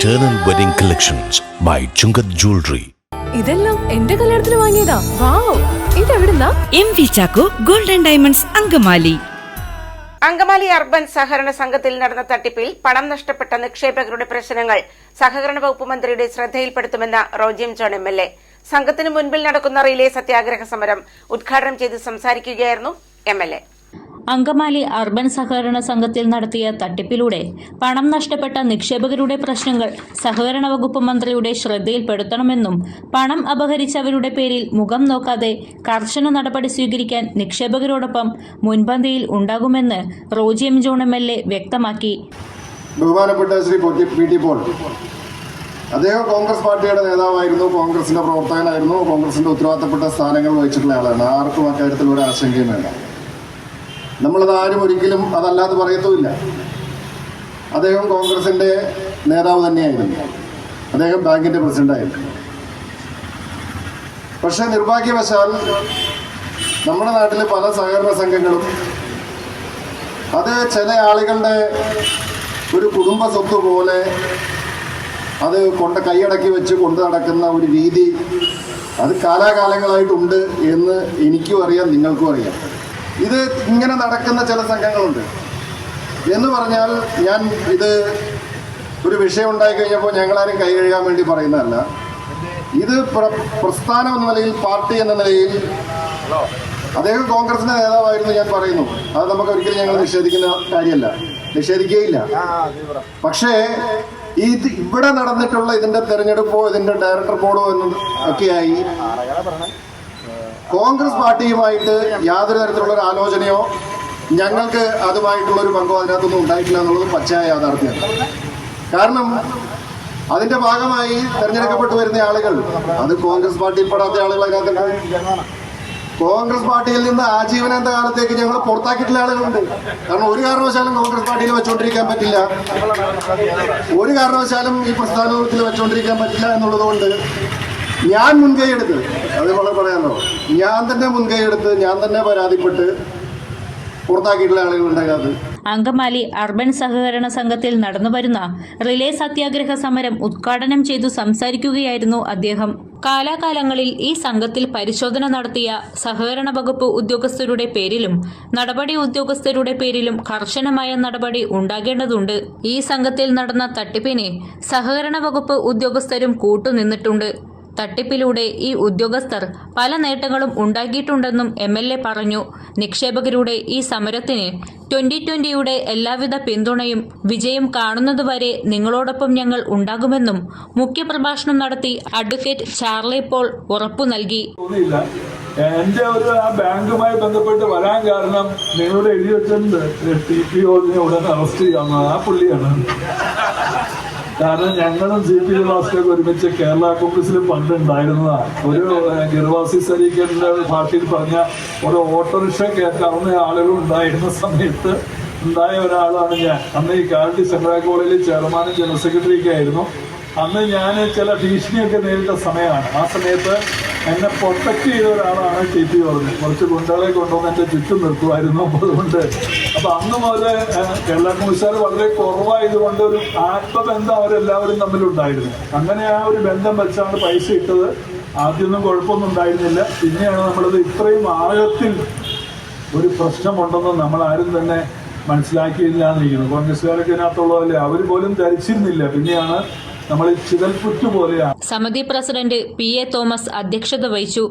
Eternal Wedding Collections by Chungath Jewelry. ഇതെല്ലാം എന്റെ കല്യാണത്തിന് വാങ്ങിയതാ. Wow ഇതെവിടുന്നാ? M V Chacko golden diamonds Angamaly. Angamaly urban സഹകരണ സംഘത്തിൽ നടന്ന തട്ടിപ്പിൽ പണം നഷ്ടപ്പെട്ട നിക്ഷേപകരുടെ പ്രശ്നങ്ങൾ സഹകരണ വകുപ്പ് മന്ത്രിയുടെ ശ്രദ്ധയിൽപ്പെടുത്തുമെന്ന റോജിയം ജോൺ എം എൽ എ. സംഘത്തിന് മുൻപിൽ നടക്കുന്ന റിലേ സത്യാഗ്രഹ സമരം ഉദ്ഘാടനം ചെയ്ത് സംസാരിക്കുകയായിരുന്നു M L A. Angamaly urban സഹകരണ സംഘത്തിൽ നടത്തിയ തട്ടിപ്പിലൂടെ പണം നഷ്ടപ്പെട്ട നിക്ഷേപകരുടെ പ്രശ്നങ്ങൾ സഹകരണ വകുപ്പ് മന്ത്രിയുടെ ശ്രദ്ധയിൽപ്പെടുത്തണമെന്നും പണം അപഹരിച്ചവരുടെ പേരിൽ മുഖം നോക്കാതെ കർശന നടപടി സ്വീകരിക്കാൻ നിക്ഷേപകരോടൊപ്പം മുൻപന്തിയിൽ ഉണ്ടാകുമെന്ന് Roji M John M L A വ്യക്തമാക്കി. അദ്ദേഹം കോൺഗ്രസ് പാർട്ടിയുടെ നേതാവായിരുന്നു കോൺഗ്രസിന്റെ പ്രവർത്തകനായിരുന്നു കോൺഗ്രസിന്റെ ഉത്തരവാദിത്തപ്പെട്ട സ്ഥാനങ്ങൾ വഹിച്ചിട്ടുള്ള ആളാണ്. ആർക്കും അക്കാര്യത്തിൽ ഒരു ആശങ്കയും വേണ്ട. നമ്മളത് ആരും ഒരിക്കലും അതല്ലാതെ പറയത്തുമില്ല. അദ്ദേഹം കോൺഗ്രസിന്റെ നേതാവ് തന്നെയായിരുന്നു. അദ്ദേഹം ബാങ്കിന്റെ പ്രസിഡന്റായിരുന്നു പക്ഷേ നിർഭാഗ്യവശാൽ നമ്മുടെ നാട്ടിലെ പല സഹകരണ സംഘങ്ങളും അത് ചില ആളുകളുടെ ഒരു കുടുംബ സ്വത്ത് പോലെ അത് കൊണ്ട് കൈയടക്കി വെച്ച് കൊണ്ടു നടക്കുന്ന ഒരു രീതി അത് കാലാകാലങ്ങളായിട്ടുണ്ട് എന്ന് എനിക്കും അറിയാം നിങ്ങൾക്കും അറിയാം. ഇത് ഇങ്ങനെ നടക്കുന്ന ചില സംഘങ്ങളുണ്ട്. എന്ന് പറഞ്ഞാൽ ഞാൻ ഇത് ഒരു വിഷയം ഉണ്ടായി കഴിഞ്ഞപ്പോൾ ഞങ്ങളാരും കൈ കഴുകാൻ വേണ്ടി പറയുന്നതല്ല. ഇത് പ്ര- പ്രസ്ഥാനം എന്ന നിലയിൽ പാർട്ടി എന്ന നിലയിൽ അദ്ദേഹം കോൺഗ്രസിന്റെ നേതാവായിരുന്നു ഞാൻ പറയുന്നു. അത് നമുക്ക് ഒരിക്കലും ഞങ്ങൾ നിഷേധിക്കുന്ന കാര്യമല്ല. നിഷേധിക്കുകയില്ല. പക്ഷേ ഈ ഇവിടെ നടന്നിട്ടുള്ള ഇതിന്റെ തെരഞ്ഞെടുപ്പോ ഇതിന്റെ ഡയറക്ടർ ബോർഡോ എന്നും ഒക്കെയായി കോൺഗ്രസ് പാർട്ടിയുമായിട്ട് യാതൊരു തരത്തിലുള്ള ഒരു ആലോചനയോ ഞങ്ങൾക്ക് അതുമായിട്ടുള്ള ഒരു പങ്കോ അതിനകത്തൊന്നും ഉണ്ടായിട്ടില്ല എന്നുള്ളത് പച്ചയായ യാഥാർത്ഥ്യമാണ് കാരണം അതിന്റെ ഭാഗമായി തെരഞ്ഞെടുക്കപ്പെട്ടു വരുന്ന ആളുകൾ അത് കോൺഗ്രസ് പാർട്ടിയിൽ പെടാത്ത ആളുകൾ അതിനകത്തുണ്ട്. കോൺഗ്രസ് പാർട്ടിയിൽ നിന്ന് ആജീവനാന്ത കാലത്തേക്ക് ഞങ്ങൾ പുറത്താക്കിയിട്ടുള്ള ആളുകളുണ്ട്. കാരണം ഒരു കാരണവശാലും കോൺഗ്രസ് പാർട്ടിയിൽ വെച്ചുകൊണ്ടിരിക്കാൻ പറ്റില്ല. ഒരു കാരണവശാലും ഈ പ്രസ്ഥാനത്തിൽ വെച്ചുകൊണ്ടിരിക്കാൻ പറ്റില്ല എന്നുള്ളത് കൊണ്ട് ഞാൻ മുൻകൈ എടുത്ത് അത് വളരെ പറയാമല്ലോ ഞാൻ തന്നെ മുൻകൈ എടുത്ത് ഞാൻ തന്നെ പരാതിപ്പെട്ട് പുറത്താക്കിയിട്ടുള്ള ആളുകളുണ്ട് അതിനകത്ത് അങ്കമാലി അർബൻ സഹകരണ സംഘത്തിൽ നടന്നുവരുന്ന റിലേ സത്യാഗ്രഹ സമരം ഉദ്ഘാടനം ചെയ്തു സംസാരിക്കുകയായിരുന്നു അദ്ദേഹം. കാലാകാലങ്ങളിൽ ഈ സംഘത്തിൽ പരിശോധന നടത്തിയ സഹകരണ വകുപ്പ് ഉദ്യോഗസ്ഥരുടെ പേരിലും നടപടി ഉദ്യോഗസ്ഥരുടെ പേരിലും കർശനമായ നടപടി ഉണ്ടാകേണ്ടതുണ്ട്. ഈ സംഘത്തിൽ നടന്ന തട്ടിപ്പിനെ സഹകരണ വകുപ്പ് ഉദ്യോഗസ്ഥരും കൂട്ടുനിന്നിട്ടുണ്ട്. തട്ടിപ്പിലൂടെ ഈ ഉദ്യോഗസ്ഥർ പല നേട്ടങ്ങളും ഉണ്ടാക്കിയിട്ടുണ്ടെന്നും എം എൽ എ പറഞ്ഞു. നിക്ഷേപകരുടെ ഈ സമരത്തിന് ട്വന്റി ട്വന്റിയുടെ എല്ലാവിധ പിന്തുണയും വിജയം കാണുന്നതുവരെ നിങ്ങളോടൊപ്പം ഞങ്ങൾ ഉണ്ടാകുമെന്നും മുഖ്യപ്രഭാഷണം നടത്തി അഡ്വക്കേറ്റ് ചാർലി പോൾ ഉറപ്പു നൽകി. എന്റെ ഒരു ആ ബാങ്കുമായി ബന്ധപ്പെട്ട് വരാൻ കാരണം നിങ്ങളുടെ എഴുതി വെച്ചിട്ടുണ്ട്. ടി പി ഓടിനെ ഉടൻ അറസ്റ്റ് ചെയ്യാവുന്നത് ആ പുള്ളിയാണ്. കാരണം ഞങ്ങളും സി പി ലാസ്റ്റൊക്കെ ഒരുമിച്ച് കേരള കോൺഗ്രസിൽ പണ്ടുണ്ടായിരുന്നതാണ് ഒരു ഗിർവാസി സരീഖിന്റെ പാർട്ടിയിൽ പറഞ്ഞ ഒരു ഓട്ടോറിക്ഷ കയറ്റാവുന്ന ആളുകൾ ഉണ്ടായിരുന്ന സമയത്ത് ഉണ്ടായ ഒരാളാണ് ഞാൻ. അന്ന് ഈ കാലത്ത് സെൻട്രൽ കോളേജിൽ ചെയർമാനും ജനറൽ സെക്രട്ടറിയൊക്കെ ആയിരുന്നു. അന്ന് ഞാൻ ചില ഭീഷണിയൊക്കെ നേരിട്ട സമയമാണ്. ആ സമയത്ത് എന്നെ പ്രൊട്ടക്ട് ചെയ്ത ഒരാളാണ് ടി പി പറഞ്ഞു കുറച്ച് ഗുണ്ടകളെ കൊണ്ടുവന്ന് എന്റെ ചുറ്റും നിർത്തുമായിരുന്നു അതുകൊണ്ട്. അപ്പൊ അന്ന് മുതൽ കേരള കോൺഗ്രസ്സുകാർ വളരെ കുറവായതുകൊണ്ട് ഒരു ആത്മബന്ധം അവരെല്ലാവരും തമ്മിലുണ്ടായിരുന്നു. അങ്ങനെ ആ ഒരു ബന്ധം വെച്ചാണ് പൈസ ഇട്ടത്. ആദ്യമൊന്നും കുഴപ്പമൊന്നും ഉണ്ടായിരുന്നില്ല. പിന്നെയാണ് നമ്മളത് ഇത്രയും ആഴത്തിൽ ഒരു പ്രശ്നമുണ്ടെന്ന് നമ്മൾ ആരും തന്നെ മനസ്സിലാക്കിയില്ല എന്നിരിക്കുന്നു കോൺഗ്രസ്സുകാരൊക്കെ ഇതിനകത്തുള്ളതല്ലേ? അവർ പോലും ധരിച്ചിരുന്നില്ല. പിന്നെയാണ് നമ്മൾ പോലെയാണ്. സമിതി പ്രസിഡന്റ് പി എ തോമസ് അധ്യക്ഷത വഹിച്ചു.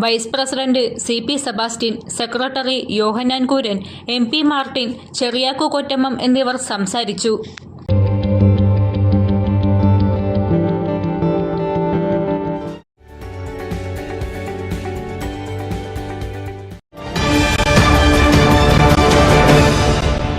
Vice president C P Sebastian secretary Yohannan Kooran M P Martin Cheriyakku Kottamam എന്നിവർ സംസാരിച്ചു.